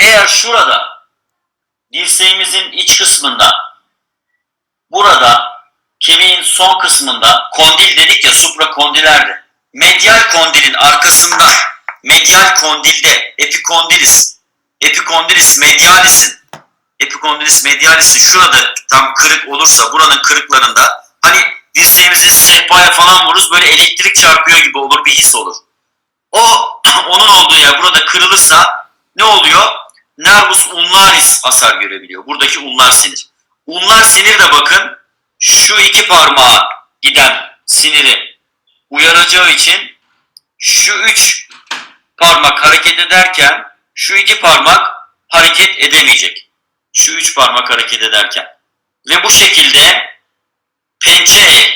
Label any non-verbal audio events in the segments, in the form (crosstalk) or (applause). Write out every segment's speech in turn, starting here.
Eğer şurada dirseğimizin iç kısmında burada kemiğin son kısmında kondil dedik ya suprakondilerdi. Medial kondilin arkasında medial kondilde epikondilis epikondilis medialis'in epikondilis medialis'in şurada tam kırık olursa buranın kırıklarında hani dirseğimizi sehpaya falan vururuz böyle elektrik çarpıyor gibi olur bir his olur. O (clears throat) onun olduğu yer burada kırılırsa ne oluyor? Nervus ulnaris hasar görebiliyor. Buradaki ulnar sinir. Ulnar sinir de bakın şu iki parmağa giden siniri uyaracağı için şu üç parmak hareket ederken şu iki parmak hareket edemeyecek. Şu üç parmak hareket ederken. Ve bu şekilde pençe el,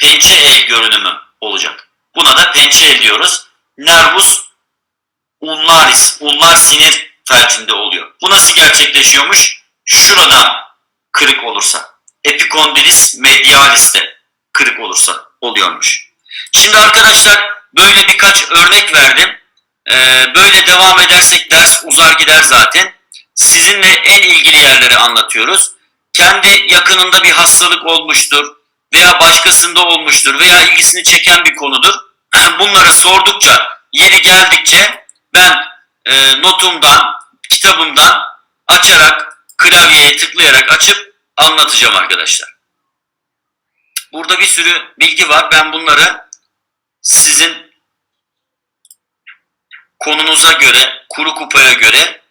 pençe el görünümü olacak. Buna da pençe el diyoruz. Nervus ulnaris, ulnar sinir felcinde oluyor. Bu nasıl gerçekleşiyormuş? Şurada kırık olursa. Epikondilis medialis'te kırık olursa oluyormuş. Şimdi arkadaşlar böyle birkaç örnek verdim. Ee, böyle devam edersek ders uzar gider zaten. Sizinle en ilgili yerleri anlatıyoruz. Kendi yakınında bir hastalık olmuştur veya başkasında olmuştur veya ilgisini çeken bir konudur. (clears throat) Bunları sordukça, yeri geldikçe ben e, notumdan, kitabımdan açarak, klavyeye tıklayarak açıp anlatacağım arkadaşlar. Burada bir sürü bilgi var. Ben bunları sizin konunuza göre, kuru kupaya göre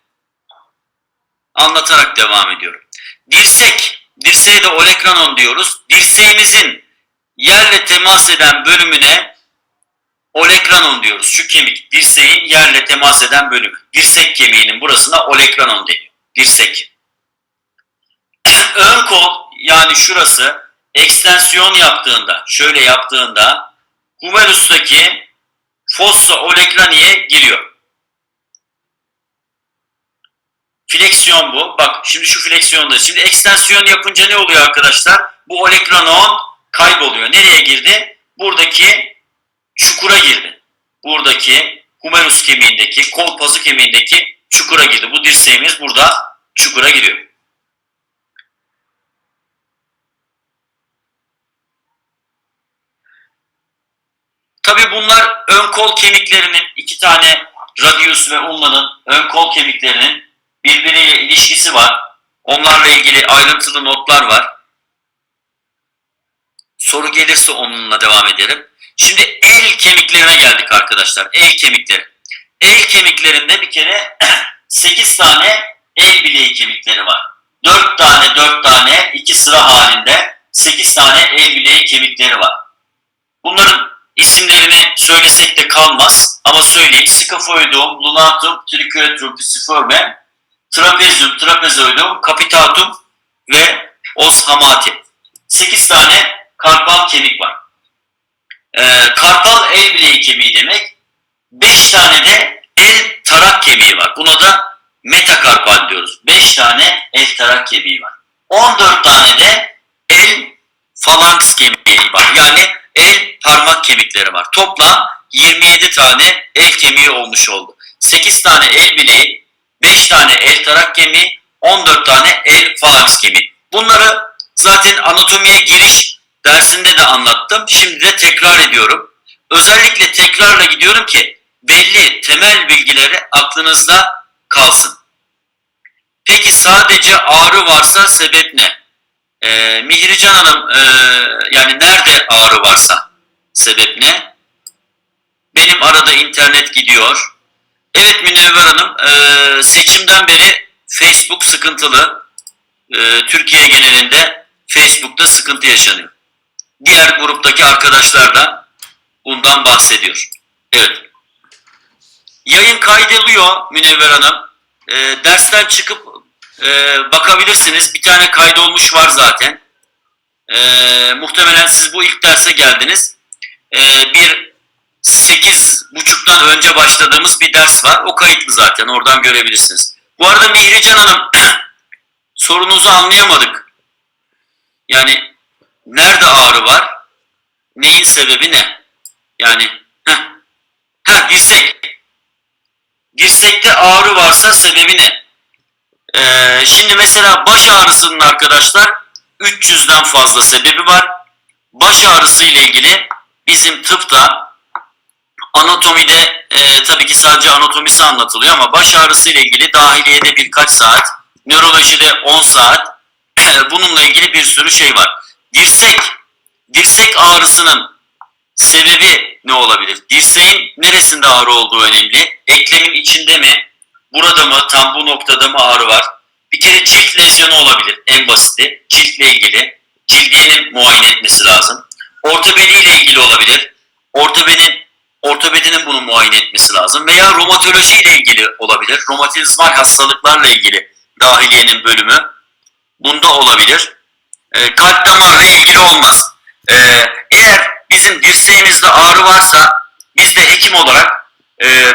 anlatarak devam ediyorum. Dirsek, dirseğe de olekranon diyoruz. Dirseğimizin yerle temas eden bölümüne olekranon diyoruz. Şu kemik, dirseğin yerle temas eden bölümü. Dirsek kemiğinin burasına olekranon deniyor. Dirsek. Ön kol yani şurası ekstensiyon yaptığında, şöyle yaptığında humerus'taki fossa olekraniye giriyor. Fleksiyon bu. Bak şimdi şu fleksiyonda. Şimdi ekstensiyon yapınca ne oluyor arkadaşlar? Bu olekranon kayboluyor. Nereye girdi? Buradaki çukura girdi. Buradaki humerus kemiğindeki, kol pası kemiğindeki çukura girdi. Bu dirseğimiz burada çukura giriyor. Tabi bunlar ön kol kemiklerinin iki tane radius ve ulnanın ön kol kemiklerinin birbiriyle ilişkisi var. Onlarla ilgili ayrıntılı notlar var. Soru gelirse onunla devam ederim. Şimdi el kemiklerine geldik arkadaşlar. El kemikleri. El kemiklerinde bir kere (clears throat) 8 tane el bileği kemikleri var. 4 tane 4 tane 2 sıra halinde 8 tane el bileği kemikleri var. Bunların isimlerini söylesek de kalmaz ama söyleyeyim. Scaphoidum, lunatum, triquetrum, pisiforme, trapezium, trapezoidum, capitatum ve os hamati. 8 tane karpal kemik var. Ee, karpal el bileği kemiği demek. 5 tane de el tarak kemiği var. Buna da metakarpal diyoruz. 5 tane el tarak kemiği var. 14 tane de el falanks kemiği var. Yani el parmak kemikleri var. Toplam 27 tane el kemiği olmuş oldu. 8 tane el bileği, 5 tane el tarak kemiği, 14 tane el falanks kemiği. Bunları zaten anatomiye giriş dersinde de anlattım. Şimdi de tekrar ediyorum. Özellikle tekrarla gidiyorum ki belli temel bilgileri aklınızda kalsın. Peki sadece ağrı varsa sebep ne? Ee, Mihrican Hanım e, yani nerede ağrı varsa sebep ne? Benim arada internet gidiyor. Evet Münevver Hanım e, seçimden beri Facebook sıkıntılı. E, Türkiye genelinde Facebook'ta sıkıntı yaşanıyor. Diğer gruptaki arkadaşlar da bundan bahsediyor. Evet. Yayın kaydoluyor Münevver Hanım. E, dersten çıkıp e, bakabilirsiniz. Bir tane kaydolmuş var zaten. E, muhtemelen siz bu ilk derse geldiniz. E, bir sekiz buçuktan önce başladığımız bir ders var. O kayıtlı zaten. Oradan görebilirsiniz. Bu arada Mihrican Hanım (clears throat) sorunuzu anlayamadık. Yani nerede ağrı var? Neyin sebebi ne? Yani heh, heh, dirsek. Dirsek dirsekte ağrı varsa sebebi ne? Ee, şimdi mesela baş ağrısının arkadaşlar 300'den fazla sebebi var. Baş ağrısı ile ilgili bizim tıpta anatomide e, tabii ki sadece anatomisi anlatılıyor ama baş ağrısı ile ilgili dahiliyede birkaç saat, nörolojide 10 saat bununla ilgili bir sürü şey var. Dirsek, dirsek ağrısının sebebi ne olabilir? Dirseğin neresinde ağrı olduğu önemli. Eklemin içinde mi? Burada mı? Tam bu noktada mı ağrı var? Bir kere cilt lezyonu olabilir en basiti. Ciltle ilgili. Cildiyenin muayene etmesi lazım. Ortopedi ile ilgili olabilir. Ortopedinin ortopedinin bunu muayene etmesi lazım. Veya romatoloji ile ilgili olabilir. Romatizmal hastalıklarla ilgili dahiliyenin bölümü. Bunda olabilir. E, kalp damarla ilgili olmaz. E, eğer bizim dirseğimizde ağrı varsa biz de hekim olarak e,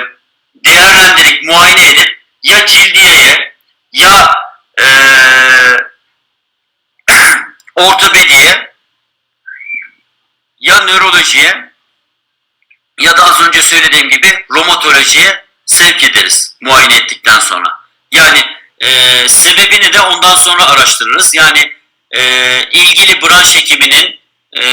değerlendirip muayene edip ya cildiyeye ya e, (clears throat) ortopediye ya nörolojiye ya da az önce söylediğim gibi romatolojiye sevk ederiz muayene ettikten sonra. Yani e, sebebini de ondan sonra araştırırız. Yani e, ilgili branş hekiminin e,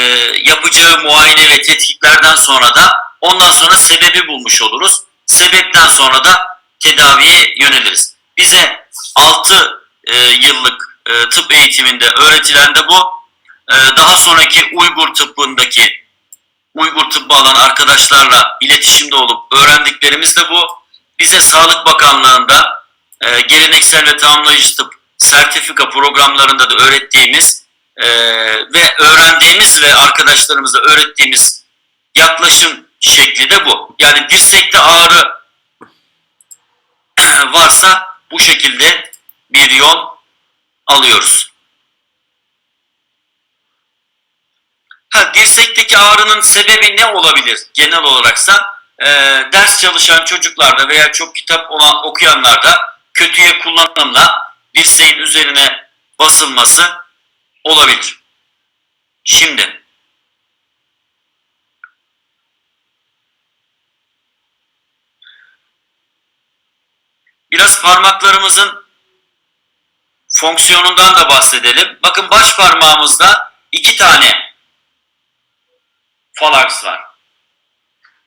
yapacağı muayene ve tetkiklerden sonra da ondan sonra sebebi bulmuş oluruz. Sebepten sonra da tedaviye yöneliriz. Bize 6 e, yıllık e, tıp eğitiminde öğretilen de bu. E, daha sonraki Uygur tıbbındaki Uygur tıbbı alan arkadaşlarla iletişimde olup öğrendiklerimiz de bu. Bize Sağlık Bakanlığı'nda e, geleneksel ve tamamlayıcı tıp sertifika programlarında da öğrettiğimiz e, ve öğrendiğimiz ve arkadaşlarımıza öğrettiğimiz yaklaşım şekli de bu. Yani dirsekte ağrı varsa bu şekilde bir yol alıyoruz. Ha, dirsekteki ağrının sebebi ne olabilir genel olaraksa e, ders çalışan çocuklarda veya çok kitap olan okuyanlarda kötüye kullanımla dirseğin üzerine basılması olabilir. Şimdi biraz parmaklarımızın fonksiyonundan da bahsedelim. Bakın baş parmağımızda iki tane falaks var.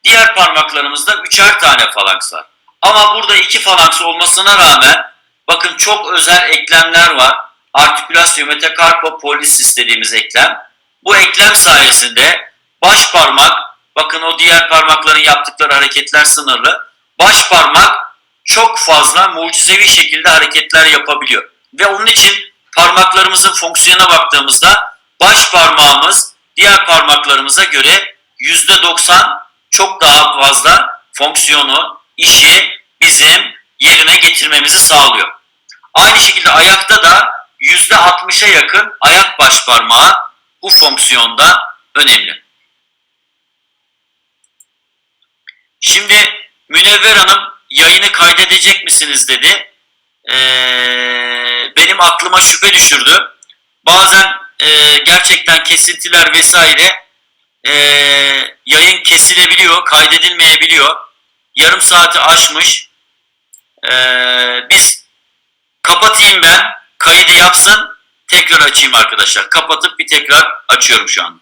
Diğer parmaklarımızda üçer tane falaks var. Ama burada iki falaks olmasına rağmen bakın çok özel eklemler var. Artikülasyon metakarpo pollicis dediğimiz eklem. Bu eklem sayesinde baş parmak, bakın o diğer parmakların yaptıkları hareketler sınırlı. Baş parmak çok fazla mucizevi şekilde hareketler yapabiliyor. Ve onun için parmaklarımızın fonksiyona baktığımızda baş parmağımız diğer parmaklarımıza göre %90 çok daha fazla fonksiyonu, işi bizim yerine getirmemizi sağlıyor. Aynı şekilde ayakta da %60'a yakın ayak baş parmağı bu fonksiyonda önemli. Şimdi Münevver Hanım yayını kaydedecek misiniz dedi. Ee, benim aklıma şüphe düşürdü. Bazen e, gerçekten kesintiler vesaire e, yayın kesilebiliyor, kaydedilmeyebiliyor. Yarım saati aşmış. E, biz kapatayım ben, kaydı yapsın, tekrar açayım arkadaşlar. Kapatıp bir tekrar açıyorum şu an.